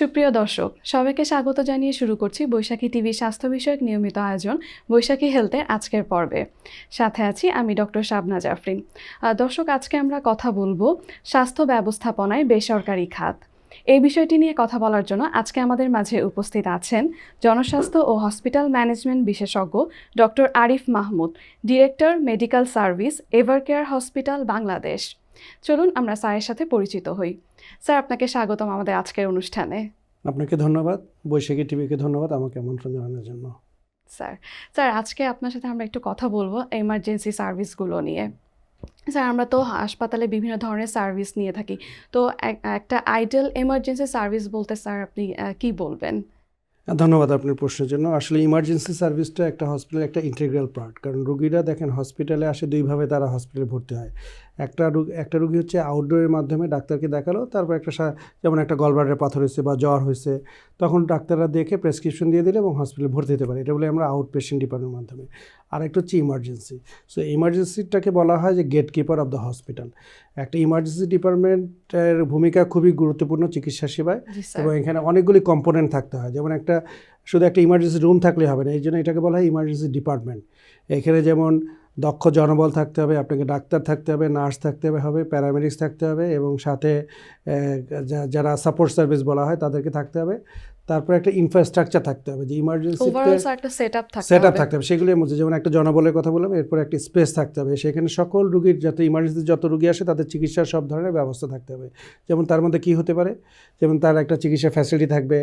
সুপ্রিয় দর্শক, সবাইকে স্বাগত জানিয়ে শুরু করছি বৈশাখী টিভি স্বাস্থ্য বিষয়ক নিয়মিত আয়োজন বৈশাখী হেলথের আজকের পর্বে। সাথে আছি আমি ডক্টর শাবনা জাফরিন। দর্শক, আজকে আমরা কথা বলব স্বাস্থ্য ব্যবস্থাপনায় বেসরকারি খাত। এই বিষয়টি নিয়ে কথা বলার জন্য আজকে আমাদের মাঝে উপস্থিত আছেন জনস্বাস্থ্য ও হসপিটাল ম্যানেজমেন্ট বিশেষজ্ঞ doctor Arif Mahmud, director medical service Evercare hospital Bangladesh. চলুন আমরা স্যারের সাথে পরিচিত হই। স্যার আপনাকে স্বাগতম আমাদের আজকের অনুষ্ঠানে। আপনাকে ধন্যবাদ। বৈশাখী টিভিকে ধন্যবাদ আমাকে আমন্ত্রণ জানানোর জন্য। স্যার স্যার আজকে আপনার সাথে আমরা একটু কথা বলব এমার্জেন্সি সার্ভিসগুলো নিয়ে। স্যার আমরা তো হাসপাতালে বিভিন্ন ধরনের সার্ভিস নিয়ে থাকি। তো এক- একটা আইডিয়াল এমার্জেন্সি সার্ভিস বলতে স্যার আপনি কি বলবেন? ধন্যবাদ আপনার প্রশ্নের জন্য। আসলে ইমার্জেন্সি সার্ভিসটা একটা হসপিটাল একটা ইন্টিগ্রাল পার্ট কারণ রুগীরা দেখেন হসপিটালে আসে দুইভাবে তারা হসপিটালে ভর্তি হয়। একটা রুগী একটা রুগী হচ্ছে আউটডোরের মাধ্যমে ডাক্তারকে দেখাল তারপর একটা যেমন একটা গলবারের পাথর হয়েছে বা জ্বর হয়েছে তখন ডাক্তাররা দেখে প্রেসক্রিপশন দিয়ে দিলে এবং হসপিটালে ভর্তি হতে পারে। এটা বলে আমরা আউট পেশেন্ট ডিপার্টমেন্টের মাধ্যমে। আর একটা হচ্ছে ইমার্জেন্সি সো ইমার্জেন্সিটাকে বলা হয় যে gate keeper of the hospital একটা ইমার্জেন্সি ডিপার্টমেন্টের ভূমিকা খুবই গুরুত্বপূর্ণ চিকিৎসা সেবায় এবং এখানে অনেকগুলি কম্পোনেন্ট থাকতে হয়। যেমন একটা শুধু একটা ইমার্জেন্সি রুম থাকলে হবে না এই জন্য এটাকে বলা হয় ইমার্জেন্সি ডিপার্টমেন্ট এখানে যেমন দক্ষ জনবল থাকতে হবে আপনাকে ডাক্তার থাকতে হবে নার্স থাকতে হবে প্যারামেডিক্স থাকতে হবে এবং সাথে যারা সাপোর্ট সার্ভিস বলা হয় তাদেরকে থাকতে হবে। তারপর একটা ইনফ্রাস্ট্রাকচার থাকতে হবে যে ইমার্জেন্সি সেট আপ থাকতে হবে। সেগুলোর মধ্যে যেমন একটা জনবলের কথা বললাম এরপর একটা স্পেস থাকতে হবে সেখানে সকল রুগীর যত ইমার্জেন্সি যত রুগী আসে তাদের চিকিৎসার সব ধরনের ব্যবস্থা থাকতে হবে। যেমন তার মধ্যে কী হতে পারে? যেমন তার একটা চিকিৎসা ফ্যাসিলিটি থাকবে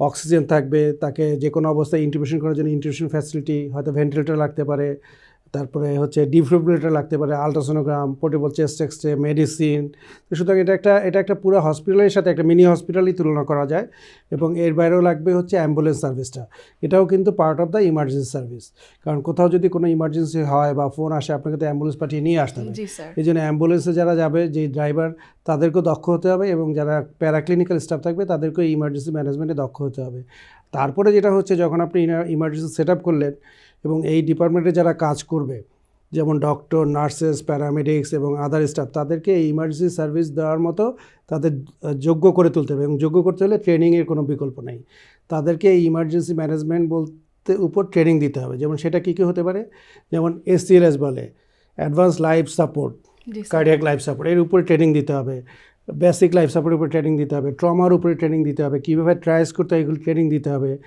অক্সিজেন থাকবে, তাকে যে কোনো অবস্থায় ইন্টিউবেশন করার জন্য ইন্টিউবেশন ফ্যাসিলিটি হয়তো ভেন্টিলেটর লাগতে পারে তারপরে হচ্ছে ডিফ্রিবুলেটর লাগতে পারে ultrasonogram portable chest X ray medicine সুতরাং এটা একটা এটা একটা পুরো হসপিটালের সাথে একটা মিনি হসপিটালই তুলনা করা যায় এবং এর বাইরেও লাগবে হচ্ছে অ্যাম্বুলেন্স সার্ভিসটা এটাও কিন্তু part of the emergency service কারণ কোথাও যদি কোনো ইমার্জেন্সি হয় বা ফোন আসে আপনাকে তো অ্যাম্বুলেন্স পাঠিয়ে নিয়ে আসতে হবে। এই জন্য অ্যাম্বুলেন্সে যারা যাবে যে ড্রাইভার তাদেরকেও দক্ষ হতে হবে এবং যারা প্যারাক্লিনিক্যাল স্টাফ থাকবে তাদেরকেও ইমার্জেন্সি ম্যানেজমেন্টে দক্ষ হতে হবে। তারপরে যেটা হচ্ছে যখন আপনি ইমার্জেন্সি সেট আপ করলেন এবং এই ডিপার্টমেন্টে যারা কাজ করবে যেমন ডক্টর নার্সেস প্যারামেডিক্স এবং আদার স্টাফ তাদেরকে এই ইমার্জেন্সি সার্ভিস দেওয়ার মতো তাদের যোগ্য করে তুলতে হবে এবং যোগ্য করতে হলে ট্রেনিংয়ের কোনো বিকল্প নেই। তাদেরকে এই ইমার্জেন্সি ম্যানেজমেন্ট বলতে উপর ট্রেনিং দিতে হবে। যেমন সেটা কী কী হতে পারে? যেমন এসসিএলএস বলে advance life support cardiac life support এর উপরে ট্রেনিং দিতে হবে। বেসিক লাইফ সাপোর্টের উপরে ট্রেনিং দিতে হবে ট্রমার উপরে ট্রেনিং দিতে হবে কীভাবে ট্রাইস করতে হয় এগুলো ট্রেনিং দিতে হবে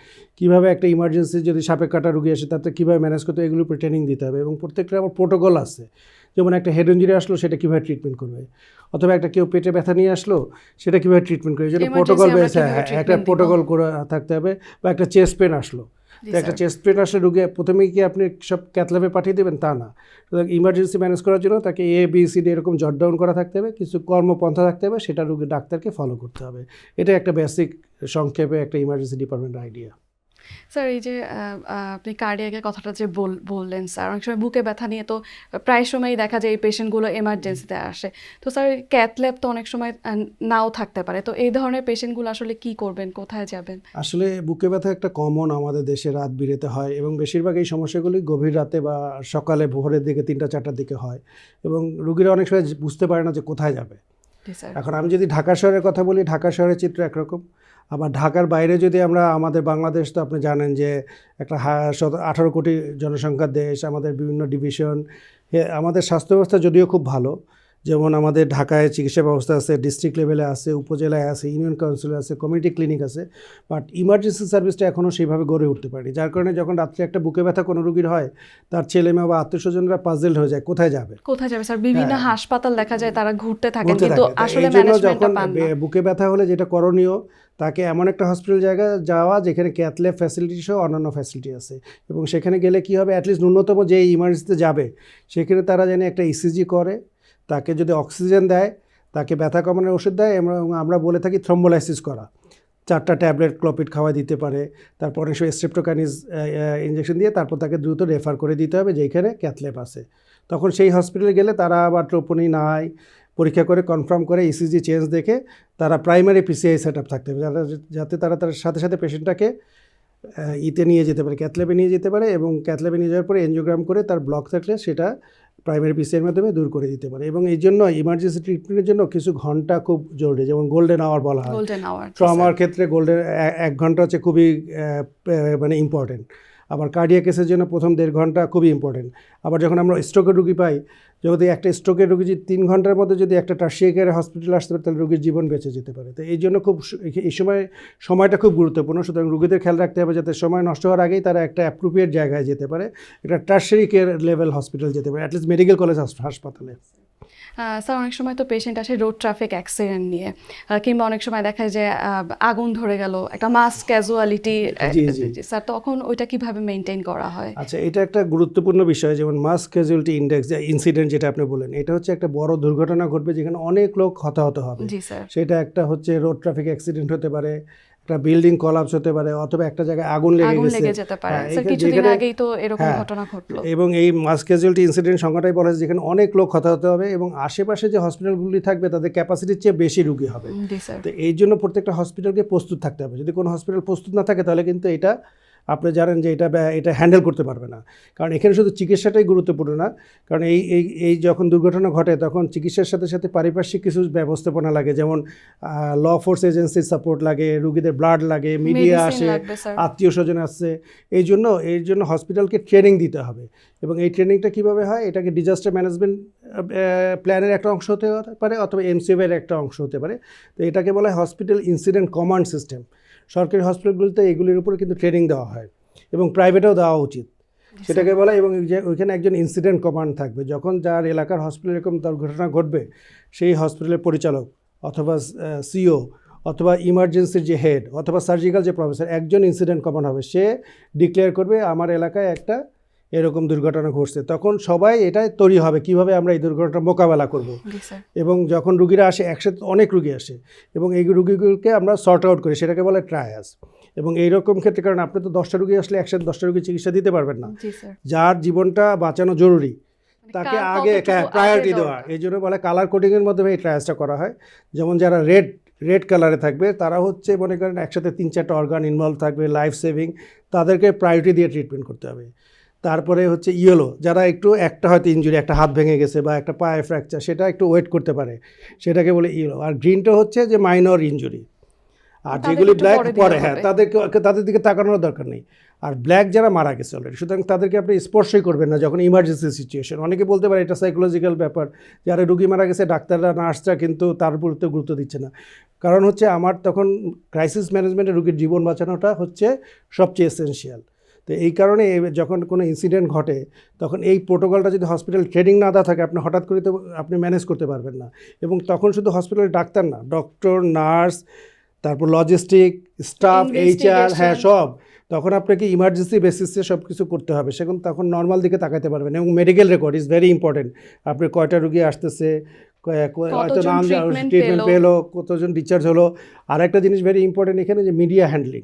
কীভাবে একটা ইমার্জেন্সি যদি সাপে কাটা রুগী আসে তাতে কীভাবে ম্যানেজ করতে হয় এগুলোর উপরে ট্রেনিং দিতে হবে এবং প্রত্যেকটা আমার প্রোটোকল আছে। যেমন একটা হেড ইঞ্জুরি আসলো সেটা কীভাবে ট্রিটমেন্ট করবে অথবা একটা কেউ পেটে ব্যথা নিয়ে আসলো সেটা কীভাবে ট্রিটমেন্ট করবে যেটা প্রোটোকল বেসে একটা প্রোটোকল করে থাকতে হবে বা একটা চেস্ট পেন আসলো। একটা চেস্ট পেন আসলে রুগী প্রথমেই কি আপনি সব ক্যাথল্যাবে পাঠিয়ে দেবেন? তা না। ইমার্জেন্সি ম্যানেজ করার জন্য তাকে এ বি সি ডি এরকম জট ডাউন করা থাকতে হবে কিছু কর্মপন্থা থাকতে হবে সেটা রুগী ডাক্তারকে ফলো করতে হবে। এটা একটা বেসিক সংক্ষেপে একটা ইমার্জেন্সি ডিপার্টমেন্ট আইডিয়া স্যার এই যে আপনি কার্ডিয়াকের কথাটা যে বল- বললেন স্যার অনেক সময় বুকে ব্যথা নিয়ে তো প্রায় সময়ই দেখা যায় এই পেশেন্টগুলো এমার্জেন্সিতে আসে। তো স্যার ক্যাথল্যাব তো অনেক সময় নাও থাকতে পারে। তো এই ধরনের পেশেন্টগুলো আসলে কি করবেন? কোথায় যাবেন? আসলে বুকে ব্যথা একটা কমন আমাদের দেশে রাত বিরেতে হয় এবং বেশিরভাগ এই সমস্যাগুলি গভীর রাতে বা সকালে ভোরের দিকে তিনটা চারটার দিকে হয় এবং রুগীরা অনেক সময় বুঝতে পারে না যে কোথায় যাবে। এখন আমি যদি ঢাকা শহরের কথা বলি ঢাকা শহরের চিত্র একরকম। আবার ঢাকার বাইরে যদি আমরা আমাদের বাংলাদেশ, তো আপনি জানেন যে একটা আঠারো কোটি জনসংখ্যার দেশ, আমাদের বিভিন্ন ডিভিশন আমাদের স্বাস্থ্য ব্যবস্থা যদিও খুব ভালো যেমন আমাদের ঢাকায় চিকিৎসা ব্যবস্থা আছে ডিস্ট্রিক্ট লেভেলে আছে উপজেলায় আছে ইউনিয়ন কাউন্সিলে আছে কমিউনিটি ক্লিনিক আছে বাট ইমার্জেন্সি সার্ভিসটা এখনও সেইভাবে গড়ে উঠতে পারেনি। যার কারণে যখন রাত্রে একটা বুকে ব্যথা কোনো রুগীর হয় তার ছেলে মেয়ে বা আত্মীয় স্বজনরা পাজেল হয়ে যায় কোথায় যাবে? কোথায় যাবে? স্যার বিভিন্ন হ্যাঁ। হাসপাতাল দেখা যায় তারা ঘুরতে ঘুরতে কিন্তু থাকে। আসলে যখন বুকে ব্যথা হলে যেটা করণীয় তাকে এমন একটা হসপিটাল জায়গা যাওয়া যেখানে ক্যাথল্যাব ফ্যাসিলিটি সহ অন্যান্য ফ্যাসিলিটি আছে। এবং সেখানে গেলে কি হবে? অ্যাটলিস্ট ন্যূনতম যে ইমার্জেন্সিতে যাবে সেখানে তারা জানে একটা ইসিজি করে তাকে যদি অক্সিজেন দেয়, তাকে ব্যথা কমানোর ওষুধ দেয় এবং আমরা বলে থাকি থ্রম্বোলাইসিস করা। চারটা ট্যাবলেট ক্লোপিড খাওয়া দিতে পারে, তারপর অনেক সময় স্ট্রেপ্টোকানিজ ইঞ্জেকশন দিয়ে তারপর তাকে দ্রুত রেফার করে দিতে হবে যেখানে ক্যাথলেপ আছে। তখন সেই হসপিটালে গেলে তারা আবার ট্রোপনি নাই, পরীক্ষা করে কনফার্ম করে ইসিজি চেঞ্জ দেখে তারা প্রাইমারি পিসিআই সেট আপ থাকতে হবে যাতে তারা তার সাথে সাথে পেশেন্টটাকে ইতে নিয়ে যেতে পারে ক্যাথল্যাবে নিয়ে যেতে পারে এবং ক্যাথল্যাবে নিয়ে যাওয়ার পরে এনজিওগ্রাম করে তার ব্লক থাকলে সেটা প্রাইমারি পিসিআর মাধ্যমে দূর করে দিতে পারে এবং এই জন্য ইমার্জেন্সি ট্রিটমেন্টের জন্য কিছু ঘণ্টা খুব জরুরি যেমন গোল্ডেন আওয়ার বলা হয়। ট্রমার ক্ষেত্রে গোল্ডেন এক ঘণ্টা হচ্ছে খুবই মানে ইম্পর্টেন্ট আবার কার্ডিয়া কেসের জন্য প্রথম দেড় ঘণ্টা খুবই ইম্পর্টেন্ট আবার যখন আমরা স্ট্রোকের রুগী পাই, যদি একটা স্ট্রোকের রুগী যদি তিন ঘণ্টার মধ্যে যদি একটা টার্সিয়ারি কেয়ারে হসপিটালে আসতে পারে, তাহলে রুগীর জীবন বেঁচে যেতে পারে। তো এই জন্য খুব এই- সময়, সময়টা খুব গুরুত্বপূর্ণ। সুতরাং রুগীদের খেয়াল রাখতে হবে যাতে সময় নষ্ট হওয়ার আগেই তারা একটা অ্যাপ্রোপ্রিয়েট জায়গায় যেতে পারে। একটা টার্সিয়ারি কেয়ার লেভেল হসপিটাল যেতে পারে অ্যাটলিস্ট মেডিকেল কলেজ হাসপাতালে। স্যার অনেক সময় তো পেশেন্ট আসে রোড ট্রাফিক অ্যাক্সিডেন্ট নিয়ে কিংবা অনেক সময় দেখা যায় যে আগুন ধরে গেল একটা মাস ক্যাজুয়ালিটি। স্যার তখন ওইটা কীভাবে মেনটেন করা হয়? আচ্ছা এটা একটা গুরুত্বপূর্ণ বিষয় যেমন মাস ক্যাজুয়ালিটি ইন্ডেক্স ইনসিডেন্ট যেটা আপনি বলেন এটা হচ্ছে একটা বড় দুর্ঘটনা ঘটবে যেখানে অনেক লোক হতাহত হবে। জি স্যার। সেটা একটা হচ্ছে রোড ট্রাফিক অ্যাক্সিডেন্ট হতে পারে একটা বিল্ডিং কলাপস হতে পারে অথবা একটা জায়গায় আগুন লেগে গেছে। লেগে যেতে পারে। হ্যাঁ, স্যার কিছুদিন আগেই তো এরকম হ্যাঁ। ঘটনা ঘটলো। এবং এই মাস ক্যাজুয়ালিটি ইনসিডেন্ট সংখ্যাটাই বলা হয়েছে যেখানে অনেক লোক হতাহত হবে এবং আশেপাশে যে হসপিটালগুলি থাকবে তাদের ক্যাপাসিটির চেয়ে বেশি রুগী হবে। তো এই জন্য প্রত্যেকটা হসপিটালকে প্রস্তুত থাকতে হবে। যদি কোনো হসপিটাল প্রস্তুত না থাকে তাহলে কিন্তু এটা আপনি জানেন যে এটা এটা হ্যান্ডেল করতে পারবে না। কারণ এখানে শুধু চিকিৎসাটাই গুরুত্বপূর্ণ না কারণ এই এই এই যখন দুর্ঘটনা ঘটে তখন চিকিৎসার সাথে সাথে পারিপার্শ্বিক কিছু ব্যবস্থাপনা লাগে যেমন ল ফোর্স এজেন্সির সাপোর্ট লাগে রুগীদের ব্লাড লাগে মিডিয়া আসে আত্মীয় স্বজন আসছে এই জন্য এই জন্য হসপিটালকে ট্রেনিং দিতে হবে। এবং এই ট্রেনিংটা কীভাবে হয়? এটাকে ডিজাস্টার ম্যানেজমেন্ট প্ল্যানের একটা অংশ হতে পারে অথবা এমসিএফের একটা অংশ হতে পারে। তো এটাকে বলা হয় হসপিটাল ইনসিডেন্ট কমান্ড সিস্টেম সরকারি হসপিটালগুলোতে এগুলির উপরে কিন্তু ট্রেনিং দেওয়া হয় এবং প্রাইভেটেও দেওয়া উচিত। সেটাকে বলা এবং যে ওইখানে একজন ইনসিডেন্ট কমান্ড থাকবে। যখন যার এলাকার হসপিটালে এরকম দুর্ঘটনা ঘটবে সেই হসপিটালের পরিচালক অথবা সিও অথবা ইমার্জেন্সির যে হেড অথবা সার্জিক্যাল যে প্রফেসর একজন ইনসিডেন্ট কমান্ড হবে। সে ডিক্লেয়ার করবে আমার এলাকায় একটা এরকম দুর্ঘটনা ঘটছে তখন সবাই এটাই তৈরি হবে কীভাবে আমরা এই দুর্ঘটনা মোকাবেলা করব। এবং যখন রুগীরা আসে একসাথে অনেক রুগী আসে এবং এই রুগীগুলোকে আমরা শর্ট আউট করি সেটাকে বলে ট্রায়াস এবং এইরকম ক্ষেত্রে কারণ আপনি তো দশটা রুগী আসলে একসাথে দশটা রুগী চিকিৎসা দিতে পারবেন না। যার জীবনটা বাঁচানো জরুরি মানে তাকে আগে প্রায়োরিটি দেওয়া। এই জন্য বলে কালার কোডিংয়ের মাধ্যমে এই ট্রায়াসটা করা হয়। যেমন যারা রেড রেড কালারে থাকবে তারা হচ্ছে মনে করেন একসাথে তিন চারটা অর্গান ইনভলভ থাকবে লাইফ সেভিং তাদেরকে প্রায়োরিটি দিয়ে ট্রিটমেন্ট করতে হবে। তারপরে হচ্ছে ইয়েলো যারা একটু একটা হয়তো ইঞ্জুরি একটা হাত ভেঙে গেছে বা একটা পায়ে ফ্র্যাকচার সেটা একটু ওয়েট করতে পারে। সেটাকে বলে ইয়েলো আর গ্রিনটা হচ্ছে যে মাইনর ইঞ্জুরি আর যেগুলি ব্ল্যাক পরে হ্যাঁ তাদেরকে তাদের দিকে তাকানোর দরকার নেই। আর ব্ল্যাক যারা মারা গেছে অলরেডি সুতরাং তাদেরকে আপনি স্পর্শই করবেন না যখন ইমার্জেন্সি সিচুয়েশন অনেকে বলতে পারে এটা সাইকোলজিক্যাল ব্যাপার। যারা রুগী মারা গেছে ডাক্তাররা নার্সরা কিন্তু তার উপর তো গুরুত্ব দিচ্ছে না। কারণ হচ্ছে আমার তখন ক্রাইসিস ম্যানেজমেন্টে রুগীর জীবন বাঁচানোটা হচ্ছে সবচেয়ে এসেনশিয়াল তো এই কারণে যখন কোনো ইনসিডেন্ট ঘটে তখন এই প্রোটোকলটা যদি হসপিটাল ট্রেনিং না দেওয়া থাকে আপনি হঠাৎ করে তো আপনি ম্যানেজ করতে পারবেন না। এবং তখন শুধু হসপিটালের ডাক্তার না ডক্টর নার্স তারপর লজিস্টিক স্টাফ এইচআর হ্যাঁ সব। তখন আপনাকে ইমার্জেন্সি বেসিসে সব কিছু করতে হবে। সেখানে তখন নর্মাল দিকে তাকাতে পারবেন এবং medical record is very important আপনি কয়টা রুগী আসতেছে হয়তো নাম ট্রিটমেন্ট। পেল কতজন ডিসচার্জ হলো। আর একটা জিনিস ভেরি ইম্পর্টেন্ট এখানে যে মিডিয়া হ্যান্ডলিং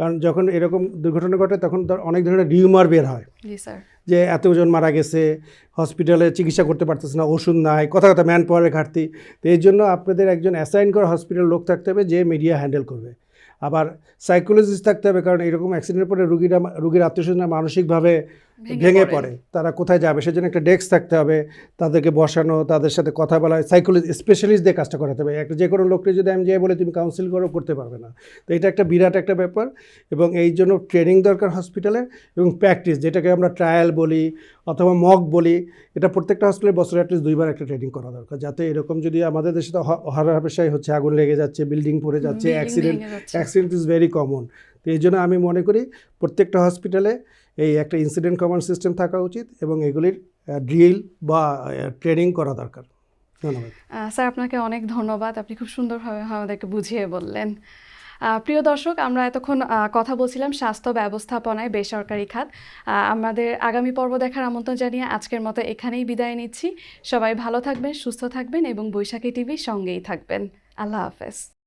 কারণ যখন এরকম দুর্ঘটনা ঘটে তখন তার অনেক ধরনের রিউমার বের হয়। যে এত যে এতজন মারা গেছে হসপিটালে চিকিৎসা করতে পারতেছে না ওষুধ নাই কথা কথা ম্যান পাওয়ারের ঘাটতি। তো এর জন্য আপনাদের একজন অ্যাসাইন করা হসপিটাল লোক থাকতে হবে যে মিডিয়া হ্যান্ডেল করবে। আবার সাইকোলজিস্ট থাকতে হবে কারণ এরকম অ্যাক্সিডেন্টের পরে রুগীরা রুগীর আত্মীয়স্বজনরা মানসিকভাবে ভেঙে পড়ে। তারা কোথায় যাবে? সেজন্য একটা ডেস্ক থাকতে হবে তাদেরকে বসানো তাদের সাথে কথা বলা সাইকোলজি স্পেশালিস্ট দিয়ে কাজটা করাতে হবে। একটা যে কোনো লোককে যদি আমি যেয়ে বলে তুমি কাউন্সিল করো করতে পারবে না। তো এটা একটা বিরাট একটা ব্যাপার এবং এই জন্য ট্রেনিং দরকার হসপিটালের এবং প্র্যাকটিস যেটাকে আমরা ট্রায়াল বলি অথবা মক বলি এটা প্রত্যেকটা হসপিটালে বছরে অ্যাটলিস্ট দুইবার একটা ট্রেনিং করা দরকার যাতে এরকম যদি আমাদের দেশে তো হরহামেশাই হচ্ছে আগুন লেগে যাচ্ছে বিল্ডিং পড়ে যাচ্ছে accident accident is very common তো এই জন্য আমি মনে করি প্রত্যেকটা হসপিটালে এই একটা ইনসিডেন্ট কমান্ড সিস্টেম থাকা উচিত এবং এগুলির ড্রিল বা ট্রেনিং করা দরকার। ধন্যবাদ। স্যার, আপনাকে অনেক ধন্যবাদ। আপনি খুব সুন্দরভাবে আমাদেরকে বুঝিয়ে বললেন। প্রিয় দর্শক, আমরা এতক্ষণ কথা বলছিলাম স্বাস্থ্য ব্যবস্থাপনায় বেসরকারি খাত। আমাদের আগামী পর্ব দেখার আমন্ত্রণ জানিয়ে আজকের মতো এখানেই বিদায় নিচ্ছি। সবাই ভালো থাকবেন, সুস্থ থাকবেন এবং বৈশাখী টিভির সঙ্গেই থাকবেন। আল্লাহ হাফেজ।